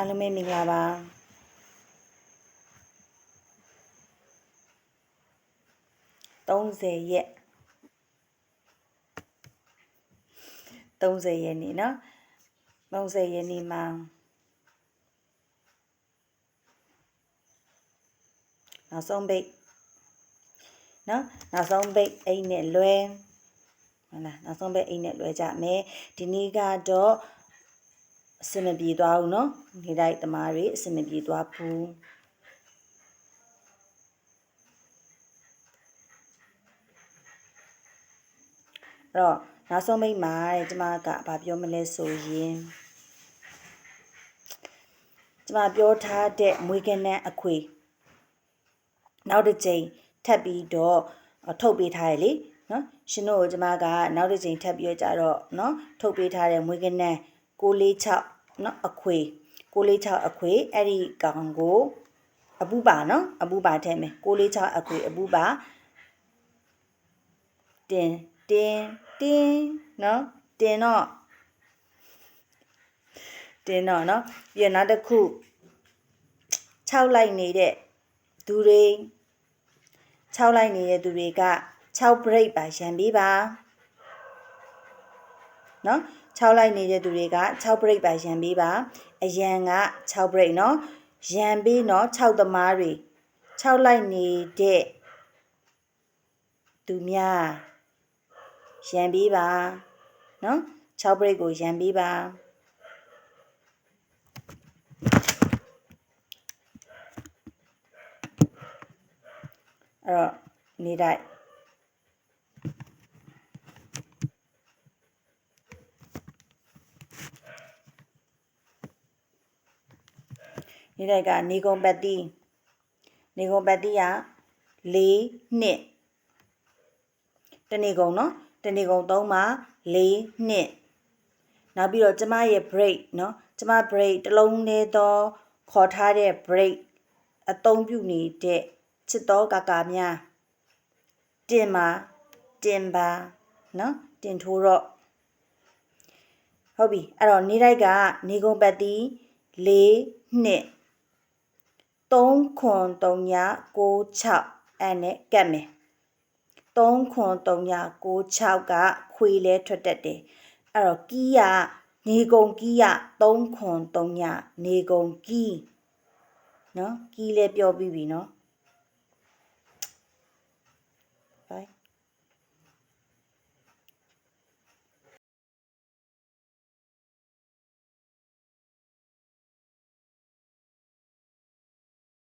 အားလုံးပဲမင်္ဂလာပါ30ရက်30ရက်နေ့เนาะ30ရက်နေ့မှာနောက်ဆုံးပိတ်เนาะနောက်ဆုံးပိတ်အိတ်နဲ့လွဲဟုတ်လားနောက်ဆုံးပိတ်အိတ်နဲ့လွဲကြမယ်ဒီနေ့ကတော့ အစင်မပြေသွားဘူးเนาะဒီတိုက်တမားတွေအစင်မပြေသွားဘူးအဲ့တော့နောက်ဆုံးမိတ်မှာတဲ့ကျမကဘာပြောမလဲဆိုရင်ကျမပြောထားတဲ့မွေးကနန်းအခွေနောက်တစ်ချိန်ထပ်ပြီးတော့ထုတ်ပေးထားရလေနော်ရှင်တို့ကျမကနောက်တစ်ချိန်ထပ်ပြီးတော့ကြတော့နော်ထုတ်ပေးထားတဲ့မွေးကနန်း 646နော်အခွေ646အခွေအဲ့ဒီကောင်ကိုအပူပါနော်အပူပါထဲမယ်646အခွေအပူပါတင်တင်တင်းနော်တင်းတော့တင်းတော့နော်ပြီးတော့နောက်တစ်ခု6လိုက်နေတဲ့သူတွေ6လိုက်နေတဲ့သူတွေက6 break ပါရန်ပြီးပါနော် 6လိုက်နေတဲ့သူတွေက6 break ပါရန်ပြီးပါအရန်က6 break နော်ရန်ပြီးနော်6သမားတွေ6လိုက်နေတဲ့သူများရန်ပြီးပါနော်6 break ကိုရန်ပြီးပါအဲ့တော့နေတိုက် နေတိုက်ကနေကုန်ပတိနေကုန်ပတိက၄နှစ်တနေကုန်နော်တနေကုန်၃မှာ၄နှစ်နောက်ပြီးတော့ကျမရဲ့ break နော်ကျမ break တလုံးနဲ့တော့ခေါ်ထားတဲ့ break အသုံးပြုနေတဲ့ချစ်တော်ကကာများတင်ပါတင်ပါနော်တင်ထိုးတော့ဟုတ်ပြီအဲ့တော့နေတိုက်က နေကုန်ပတိ၄နှစ် 3ခွန်3 9 6အဲ့နဲ့ကတ်မယ်3ခွန်3 9 6ကခွေလဲထွက်တတ်တယ်အဲ့တော့ကီးကနေကုန်ကီးရ3ခွန်3နေကုန်ကီးနော်ကီးလဲပြောပြီးပြီနော် Bye.